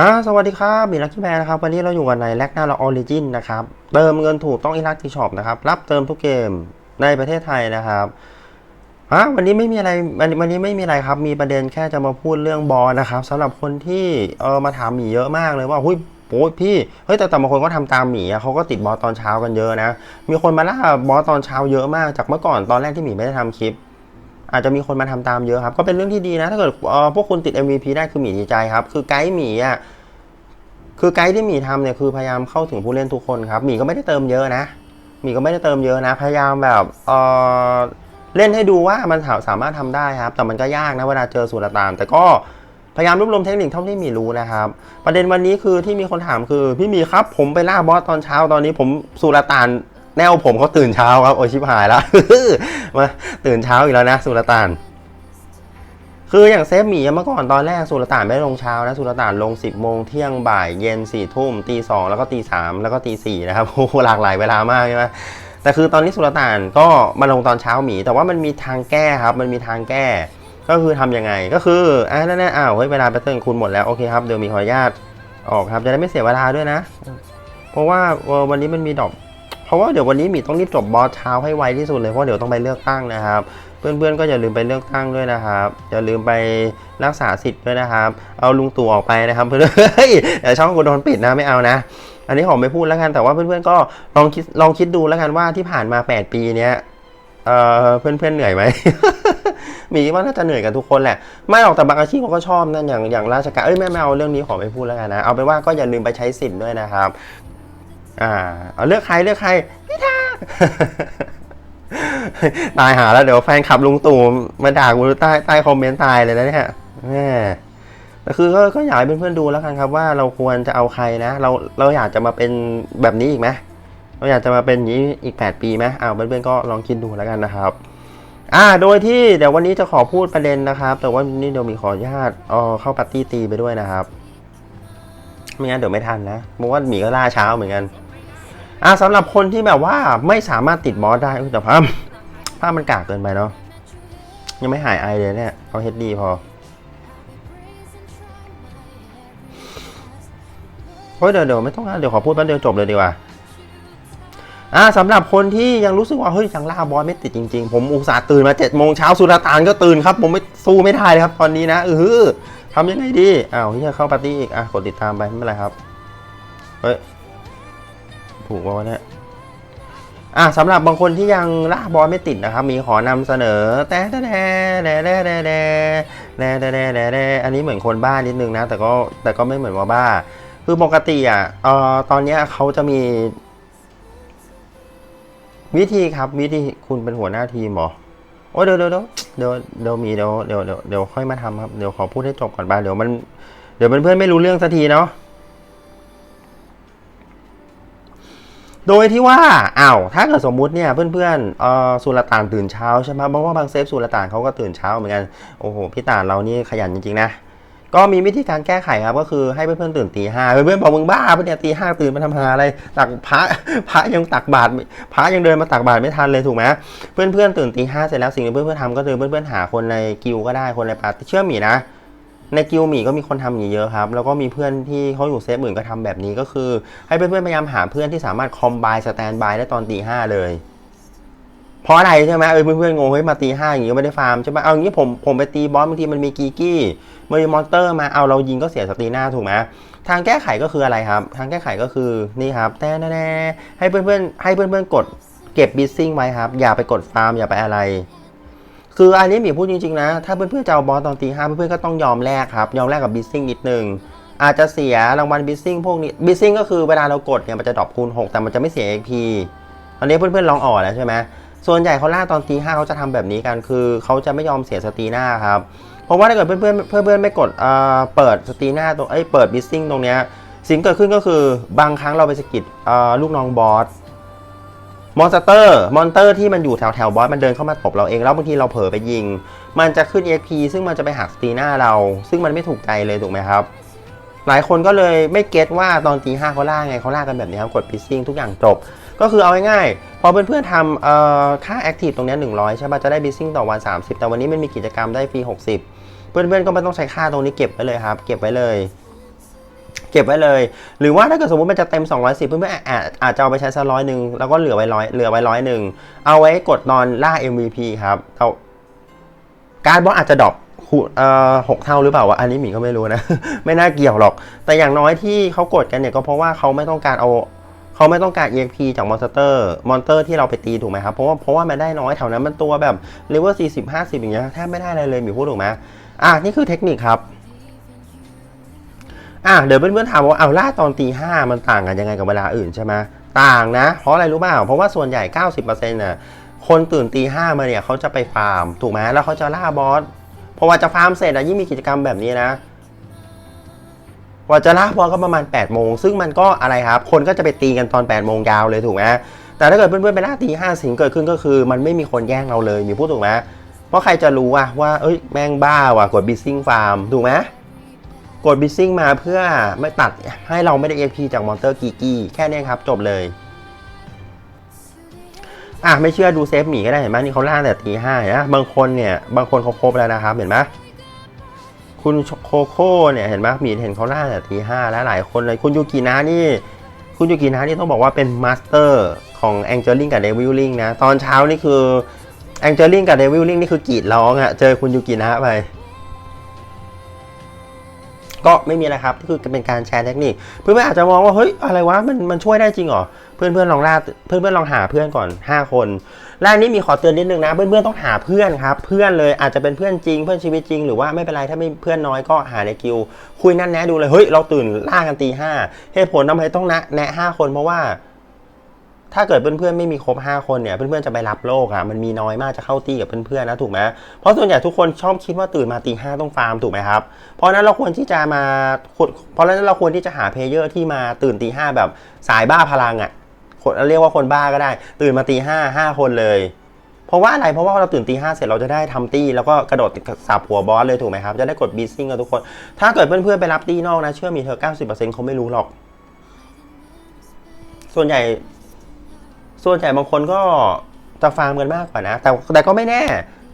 อ่าสวัสดีครับมีลักกี้แมนนะครับ วันนี้เราอยู่กันในแลกหน้าเราออริจินนะครับ เติมเงินถูกต้องอีลักที่ช็อปนะครับ รับเติมทุกเกมในประเทศไทยนะครับอะวันนี้ไม่มีอะไรวันวันนี้ไม่มีอะไรครับ มีประเด็นแค่จะมาพูดเรื่องบอลนะครับสำหรับคนที่เออมาถามหมีเยอะมากเลยว่าหุ้ยโอ้ยพี่ เฮ้ยแต่แต่บางคนก็ทำตามหมีอะเขาก็ติดบอสตอนเช้ากันเยอะนะ มีคนมาล่าบอสตอนเช้าเยอะมาก จากเมื่อก่อนตอนแรกที่หมีไม่ได้ทำคลิป อาจจะมีคนมาทำตามเยอะครับ ก็เป็นเรื่องที่ดีนะ ถ้าเกิดเออพวกคุณติด MVP ได้คือหมีดีใจครับ คือไกด์หมีอะคือไกด์ที่หมีทำเนี่ยคือพยายามเข้าถึงผู้เล่นทุกคนครับหมีก็ไม่ได้เติมเยอะนะหมีก็ไม่ได้เติมเยอะนะ พยายามแบบเออเล่นให้ดูว่ามันสาสามารถทำได้ครับ แต่มันก็ยากนะเวลาเจอสุลต่านแต่ก็พยายามรวบรวมเทคนิคเท่าที่หมีรู้นะครับ ประเด็นวันนี้คือที่มีคนถามคือ พี่หมีครับผมไปล่าบอสตอนเช้าตอนนี้ผมสุลต่าน แนวผมเขาตื่นเช้าครับ โอชิบหายแล้ว มาตื่นเช้าอีกแล้วนะสุลต่าน คืออย่างเซฟหมีเมื่อก่อนตอนแรกสุลต่านไม่ลงเช้านะสุลต่านลง 10โมงเที่ยงบ่ายเย็น4ทุ่มตีสองแล้วก็ตีสามแล้วก็ตีสี่นะครับโอ้โหหลากหลายเวลามากใช่ไหมแต่คือตอนนี้สุลต่านก็มาลงตอนเช้าหมี แต่ว่ามันมีทางแก้ครับ มันมีทางแก้ก็คือทำยังไงก็คืออ่านั่นๆอ้าวเฮ้ยเวลาไปเติมคุณหมดแล้วโอเคครับเดี๋ยวมีขออนุญาตออกครับจะได้ไม่เสียเวลาด้วยนะ เพราะว่าวันนี้มันมีดอก เพราะว่าเดี๋ยววันนี้หมีต้องรีบจบบอสเช้าให้ไวที่สุดเลยเพราะเดี๋ยวต้องไปเลือกตั้งนะครับ เพื่อนๆก็อย่าลืมไปเลือกตั้งด้วยนะครับอย่าลืมไปรักษาสิทธิ์ด้วยนะครับ เอาลุงตู่ออกไปนะครับเพื่อนๆเฮ้ยช่องกูโดนปิดนะไม่เอานะอันนี้ผมไม่พูดแล้วกันแต่ว่าเพื่อนๆก็ลองคิดลองคิดดูแล้วกันว่าที่ผ่านมา 8 ปีเนี้ยเอ่อเพื่อนๆเหนื่อยไหมมีว่าน่าจะเหนื่อยกันทุกคนแหละ ไม่หรอกแต่บางอาชีพเขาก็ชอบนั่นอย่างอย่างราชการเอ้ยไม่ไม่เอาเรื่องนี้ขอไม่พูดแล้วกันนะ เอาเป็นว่าก็อย่าลืมไปใช้สิทธิ์ด้วยนะครับ อ่าเอาเลือกใครเลือกใครพิธาตายหาแล้วเดี๋ยวแฟนคลับลุงตู่มาด่ากูใต้ใต้คอมเมนต์ตายเลยนะเนี่ยแม่แต่คือก็ก็อยากให้เพื่อนๆดูแล้วกันครับว่าเราควรจะเอาใครนะ เราเราอยากจะมาเป็นแบบนี้อีกไหมเราอยากจะมาเป็นอย่างนี้อีก 8 ปีไหมอ้าวเพื่อนๆก็ลองคิดดูแล้วกันนะครับ อ่า โดยที่เดี๋ยววันนี้จะขอพูดประเด็นนะครับ แต่ว่านี่เดี๋ยวมีขออนุญาตเออเข้าปาร์ตี้ตีไปด้วยนะครับไม่งั้นเดี๋ยวไม่ทันนะเพราะว่าหมีก็ล่าเช้าเหมือนกัน อ่าสำหรับคนที่แบบว่าไม่สามารถติดบอสได้แต่ภาพภาพมันกากเกินไปเนาะยังไม่หายไอเลยเนี่ยเอาเฮดดีพอเฮ้ยเดี๋ยวเดี๋ยวไม่ต้องนะเดี๋ยวขอพูดแป๊บเดียวจบเลยดีกว่าอ่าสำหรับคนที่ยังรู้สึกว่าเฮ้ยยังล่าบอสไม่ติดจริงๆ ผมอุตส่าห์ตื่นมาเจ็ดโมงเช้าสุลต่านก็ตื่นครับ ผมไม่สู้ไม่ได้เลยครับตอนนี้นะเออทำยังไงดีอ้าวเฮียเข้าปาร์ตี้อีกอะกดติดตามไปไม่เป็นไรครับเฮ้ย ถูกป่าวะเนี่ยอะสำหรับบางคนที่ยังล่าบอลไม่ติดนะครับ มีขอนำเสนอแต่แต่แต่แต่แต่แต่แต่แต่แต่แต่แต่อันนี้เหมือนคนบ้านิดนึงนะ แต่ก็แต่ก็ไม่เหมือนว่าบ้า คือปกติอะเอ่อตอนเนี้ยเขาจะมี วิธีครับวิธีคุณเป็นหัวหน้าทีมหรอโอ้เดี๋ยวเดี๋ยวเดี๋ยวเดี๋ยวมีเดี๋ยวเดี๋ยวเดี๋ยวค่อยมาทำครับเดี๋ยวขอพูดให้จบก่อนบ้าเดี๋ยวมัน เดี๋ยวเพื่อนๆไม่รู้เรื่องสักทีเนาะ โดยที่ว่าอ้าวถ้าเกิดสมมุติเนี่ยเพื่อนๆเอ่อสุลต่านตื่นเช้าใช่ไหมเพราะว่าบางเซฟสุลต่านเขาก็ตื่นเช้าเหมือนกันโอ้โหพี่ต่านเรานี่ขยันจริงๆนะก็มีวิธีการแก้ไขครับก็คือให้เพื่อนๆตื่นตีห้าเพื่อนๆบอกมึงบ้าปะเนี่ยตีห้าตื่นมาทำหาอะไรตักพระพระยังตักบาตรพระยังเดินมาตักบาตรไม่ทันเลยถูกไหมเพื่อนๆตื่นตีห้าเสร็จแล้วสิ่งที่เพื่อนๆทำก็คือเพื่อนๆหาคนในกิลก็ได้คนในปาร์ตี้เชื่อมีนะ ในกิลหมีก็มีคนทำอย่างนี้เยอะครับ แล้วก็มีเพื่อนที่เขาอยู่เซฟอื่นก็ทำแบบนี้ก็คือ ให้เพื่อนๆพยายามหาเพื่อนที่สามารถคอมไบสแตนบายได้ตอนตีห้าเลย เพราะอะไรใช่ไหมเออเพื่อนๆงงเฮ้ยมาตีห้าอย่างนี้ไม่ได้ฟาร์มใช่ไหมเอาอย่างี้ผมผมไปตีบอสบางทีมันมีกีกี้มีมอนเตอร์มาเอาเรายิงก็เสียสตีหน้าถูกไหมทางแก้ไขก็คืออะไรครับ ทางแก้ไขก็คือนี่ครับแต่แน่ให้เพื่อนๆให้เพื่อนๆกดเก็บบิสซิ่งไว้ครับ อย่าไปกดฟาร์มอย่าไปอะไร คืออันนี้มีพูดจริงๆนะ ถ้าเพื่อนๆจะเอาบอสตอนตีห้าเพื่อนๆก็ต้องยอมแลกครับ ยอมแลกกับบิสซิ่งนิดนึง อาจจะเสียรางวัลบิสซิ่งพวกนี้บิสซิ่งก็คือเวลาเรากดเนี่ยมันจะดรอปคูณ 6 แต่มันจะไม่เสีย XP ตอนนี้เพื่อนๆลองอ่อนแล้วใช่ไหมส่วนใหญ่เขาล่าตอนตีห้าเขาจะทำแบบนี้กันคือเขาจะไม่ยอมเสียสตีหน้าครับเพราะว่าถ้าเกิดเพื่อนๆเพื่อนๆไม่กดเอ่อเปิดสตีหน้าตรงเอ้ยเปิดบิสซิ่งตรงเนี้ยสิ่งเกิดขึ้นก็คือบางครั้งเราไปสกิดเอ่อลูกน้องบอส มอนสเตอร์มอนเตอร์ที่มันอยู่แถวแถวบอสมันเดินเข้ามาตบเราเอง แล้วบางทีเราเผลอไปยิง มันจะขึ้น EXP ซึ่งมันจะไปหักสตีหน้าเรา ซึ่งมันไม่ถูกใจเลยถูกไหมครับ หลายคนก็เลยไม่เก็ตว่าตอนตีห้าเขาล่าไงเขาล่ากันแบบนี้ครับกดพิซซิ่งทุกอย่างจบ ก็คือเอาง่ายๆพอเพื่อนๆทำค่าแอคทีฟตรงนี้100 ใช่ป่ะจะได้บิซซิ่งต่อวัน 30 แต่วันนี้มันมีกิจกรรมได้ฟรี60 เพื่อนๆก็ไม่ต้องใช้ค่าตรงนี้เก็บไว้เลยครับ เก็บไว้เลย เก็บไว้เลย หรือว่าถ้าเกิดสมมติมันจะเต็ม 210เพื่อนๆอาจอาจจะเอาไปใช้สักร้อยหนึ่งแล้วก็เหลือไว้ร้อยเหลือไว้ร้อยหนึ่งเอาไว้กดนอนล่า MVP ครับเอาการบอสอาจจะดรอปคูเอ่อหกเท่าหรือเปล่าวะอันนี้หมีก็ไม่รู้นะ ไม่น่าเกี่ยวหรอก แต่อย่างน้อยที่เขากดกันเนี่ยก็เพราะว่าเขาไม่ต้องการเอาเขาไม่ต้องการ EXP จากมอนสเตอร์มอนเตอร์ที่เราไปตีถูกไหมครับ เพราะว่าเพราะว่ามันได้น้อยแถวนั้นมันตัวแบบเลเวล40 50 อย่างเงี้ยแทบไม่ได้อะไรเลยหมีพูดถูกไหมอะนี่คือเทคนิคครับ อะเดี๋ยวเพื่อนๆถามว่าเอาล่าตอนตีห้ามันต่างกันยังไงกับเวลาอื่นใช่ไหมต่างนะ เพราะอะไรรู้เปล่าเพราะว่าส่วนใหญ่ 90%น่ะคนตื่นตีห้ามาเนี่ยเขาจะไปฟาร์มถูกไหมแล้วเขาจะล่าบอสเพราะว่าจะฟาร์มเสร็จอะยิ่งมีกิจกรรมแบบนี้นะว่าจะล่าบอสก็ประมาณ8โมงซึ่งมันก็อะไรครับคนก็จะไปตีกันตอน8โมงยาวเลยถูกไหมแต่ถ้าเกิดเพื่อนๆไปล่าตีห้าสิ่งเกิดขึ้นก็คือ มันไม่มีคนแย่งเราเลยมีพูดถูกไหมเพราะใครจะรู้ว่าว่าเอ้ยแม่งบ้าว่ะกดบิซซิ่งฟาร์มถูกไหม กดบิซซิ่งมาเพื่อไม่ตัดให้เราไม่ได้ EP จากมอนเตอร์กีกี้แค่นี้ครับจบเลย อะไม่เชื่อดูเซฟหมีก็ได้เห็นไหมนี่เขาล่าแต่ตีห้านะบางคนเนี่ยบางคนเขาครบแล้วนะครับเห็นไหมคุณโคโค่เนี่ยเห็นไหมหมีเห็นเขาล่าแต่ตีห้าแล้วหลายคนเลยคุณยูกินะนี่ คุณยูกินะนี่ต้องบอกว่าเป็นมาสเตอร์ของแองเจลิงกับเดวิลลิงนะตอนเช้านี่คือแองเจลิงกับเดวิลลิงนี่คือกรีดร้องอะ่ะเจอคุณยูกินะไป ก็ไม่มีอะไรครับก็คือเป็นการแชร์เทคนิค เพื่อนๆอาจจะมองว่าเฮ้ยอะไรวะมันมันช่วยได้จริงเหรอเพื่อนๆลองล่าเพื่อนๆลองหาเพื่อนก่อน 5 คนและอันนี้มีขอเตือนนิดนึงนะ เพื่อนๆต้องหาเพื่อนครับ เพื่อนเลยอาจจะเป็นเพื่อนจริง เพื่อนชีวิตจริงหรือว่าไม่เป็นไรถ้าไม่เพื่อนน้อยก็หาในกิวคุยนั่นแนะดูเลยเฮ้ยเราตื่นล่ากันตีห้าเหตุผลทำไมต้องนะแนะห้าคนเพราะว่า ถ้าเกิดเพื่อนๆไม่มีครบ 5 คนเนี่ยเพื่อนๆจะไปรับโลกอะ่ะมันมีน้อยมากจะเข้าตีกับเพื่อนๆนะถูกไหมเพราะส่วนใหญ่ทุกคนชอบคิดว่าตื่นมาตีห้าต้องฟาร์มถูกไหมครับเพราะนั้นเราควรที่จะมาเพราะนั้นเราควรที่จะหาเพลเยอร์ที่มาตื่นตีห้าแบบสายบ้าพลังอะ่ะคนเรียกว่าคนบ้าก็ได้ ตื่นมาตีห้าห้าคนเลยเพราะว่าอะไร เพราะว่าเราตื่นตีห้าเสร็จเราจะได้ทำตี้แล้วก็กระโดดติดสับหัวบอสเลยถูกไหมครับ จะได้กดบีซิ่งกับทุกคน ถ้าเกิดเพื่อนๆไปรับตี้นอกนะ เชื่อมีเธอ 90%เขาไม่รู้หรอก ส่วนใหญ่ ส่วนใหญ่บางคนก็จะฟาร์มกันมากกว่านะ แต่แต่ก็ไม่แน่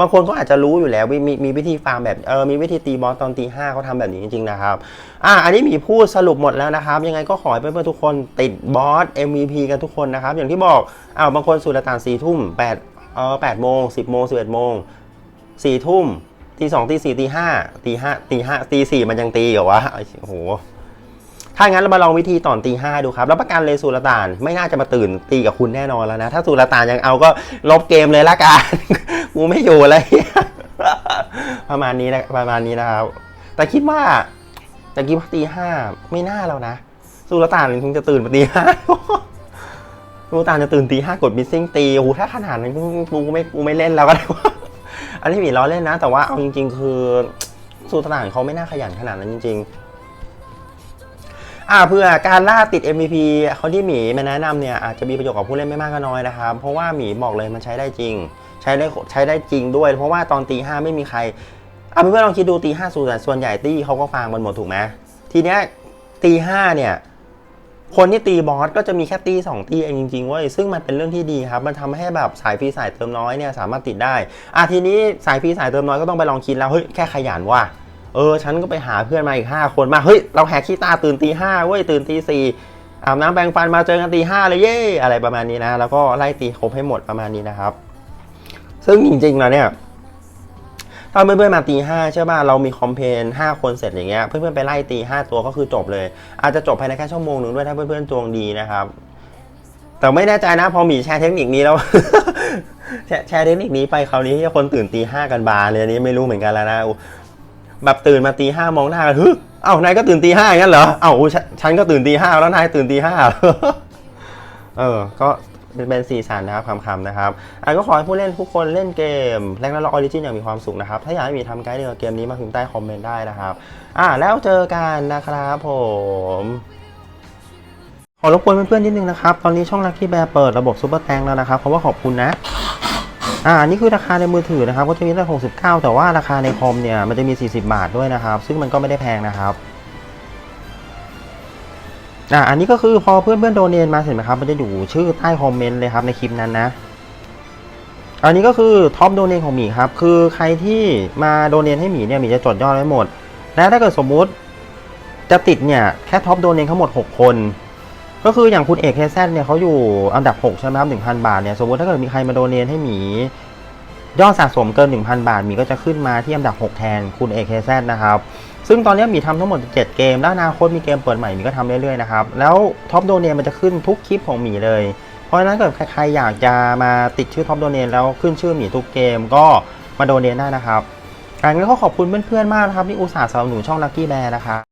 บางคนก็อาจจะรู้อยู่แล้วมีมีวิธีฟาร์มแบบเออมีวิธีตีบอสตอนตีห้าเขาทำแบบนี้จริงๆนะครับอะอันนี้มีพูดสรุปหมดแล้วนะครับ ยังไงก็ขอให้เพื่อนๆทุกคนติดบอส MVP กันทุกคนนะครับ อย่างที่บอกอ้าวบางคนสุดละตานสี่ทุ่มแปดเออแปดโมงสิบโมงสิบเอ็ดโมงสี่ทุ่มตีสองตีสี่ตีห้าตีห้าตีห้าตีสี่มันยังตีเหรอวะโอ้โห ถ้างั้นเรามาลองวิธีตอนตีห้าดูครับรับประกันเลยสุลต่านไม่น่าจะมาตื่นตีกับคุณแน่นอนแล้วนะ ถ้าสุลต่านยังเอาก็ลบเกมเลยละกันกูไม่อยู่เลยประมาณนี้นะประมาณนี้นะครับ แต่คิดว่าแต่คิดว่าตีห้าไม่น่าแล้วนะสุลต่านคงจะตื่นมาตีห้าสุลต่านจะตื่นตีห้ากดบิซซิ่งตีโอ้โหถ้าขนาดนั้นกูไม่กูไม่เล่นแล้วก็ได้ว่าอันนี้มีล้อเล่นนะ แต่ว่าเอาจริง ๆ คือสุลต่านเขาไม่น่าขยันขนาดนั้นจริง ๆ อ่าเพื่อการล่าติด MVP เขาที่หมีมาแนะนำเนี่ยอาจจะมีประโยชน์กับผู้เล่นไม่มากก็น้อยนะครับ เพราะว่าหมีบอกเลยมันใช้ได้จริง ใช้ได้ใช้ได้จริงด้วย เพราะว่าตอนตีห้าไม่มีใครเอาเพื่อนลองคิดดูตีห้าส่วนส่วนใหญ่ตีเขาก็ฟางมันหมดถูกไหมทีเนี้ยตีห้าเนี่ยคนที่ตีบอสก็จะมีแค่ตีสองตีเองจริงๆเว้ยซึ่งมันเป็นเรื่องที่ดีครับ มันทำให้แบบสายฟรีสายเติมน้อยเนี่ยสามารถติดได้อะทีนี้สายฟรีสายเติมน้อยก็ต้องไปลองคิดแล้วเฮ้ยแค่ขยันว่ะ เออ ฉันก็ไปหาเพื่อนมาอีก 5 คนมา เฮ้ย เราแหกขี้ตาตื่นตีห้าเว้ย ตื่นตีสี่อาบน้ำแปรงฟันมาเจอกันตีห้าเลยเย่อะไรประมาณนี้นะ แล้วก็ไล่ตีครบให้หมดประมาณนี้นะครับ ซึ่งจริงๆแล้วเนี่ยถ้าเพื่อนๆมาตีห้าใช่ป่ะเรามีคอมเพนห้าคนเสร็จอย่างเงี้ยเพื่อนๆไปไล่ตีห้าตัวก็คือจบเลย อาจจะจบภายในแค่ชั่วโมงหนึ่งด้วยถ้าเพื่อนๆดวงดีนะครับ แต่ไม่แน่ใจนะพอมีแชร์เทคนิคนี้แล้วแชร์เทคนิคนี้ไปคราวนี้คนตื่นตีห้ากันบาร์เลยอันนี้ไม่รู้เหมือนกันแล้วนะ แบบตื่นมาตีห้ามองหน้ากันฮึเอ้านายก็ตื่นตีห้าอย่างนั้นเหรอเอ้าฉนฉันก็ตื่นตีห้าแล้วนายตื่นตีห้าเออ ก็เป็นสีสันนะครับคำๆนะครับอะก็ขอให้ผู้เล่นทุกคนเล่นเกมแรงและล็อกออริจินอย่างมีความสุขนะครับ ถ้าอยากให้มีทำไกด์เกี่ยวกับเกมนี้มาพิมพ์ใต้คอมเมนต์ได้นะครับ อะแล้วเจอกันนะครับผมขอรบกวนเพื่อนๆนิดนึงนะครับ ตอนนี้ช่องลักกี้แบร์เปิดระบบซูเปอร์แตงแล้วนะครับ เพราะว่าขอบคุณนะ อ่าอันนี่คือราคาในมือถือนะครับก็จะมีตั้ง69 แต่ว่าราคาในคอมเนี่ยมันจะมี 40 บาทด้วยนะครับ ซึ่งมันก็ไม่ได้แพงนะครับอ่าอันนี้ก็คือพอเพื่อนเพื่อนโดเนมาเสร็จไหมครับ มันจะอยู่ชื่อใต้คอมเมนต์เลยครับในคลิปนั้นนะ อันนี้ก็คือท็อปโดเนของหมีครับ คือใครที่มาโดเนให้หมีเนี่ยหมีจะจดยอดไว้หมด และถ้าเกิดสมมุติจะติดเนี่ยแค่ท็อปโดเนททั้งหมด 6 คน ก็คืออย่างคุณเอกเฮเซนเนี่ยเขาอยู่อันดับ 6 ใช่ไหมครับ1,000บาทเนี่ยสมมติถ้าเกิดมีใครมาโดเนทให้หมี ยอดสะสมเกิน 1,000 บาทหมีก็จะขึ้นมาที่อันดับ 6 แทนคุณเอกเฮเซนนะครับซึ่งตอนนี้หมีทำทั้งหมด 7 เกม แล้วอนาคตมีเกมเปิดใหม่หมีก็ทำเรื่อยๆนะครับ แล้วท็อปโดเนทมันจะขึ้นทุกคลิปของหมีเลย เพราะฉะนั้นเกิดใครอยากจะมาติดชื่อท็อปโดเนทแล้วขึ้นชื่อหมีทุกเกมก็มาโดเนทได้นะครับอันนี้ก็ขอบคุณเพื่อนๆมากนะครับที่อุตส่าห์สนับสนุนช่องลั c กี้แบร์นะครับ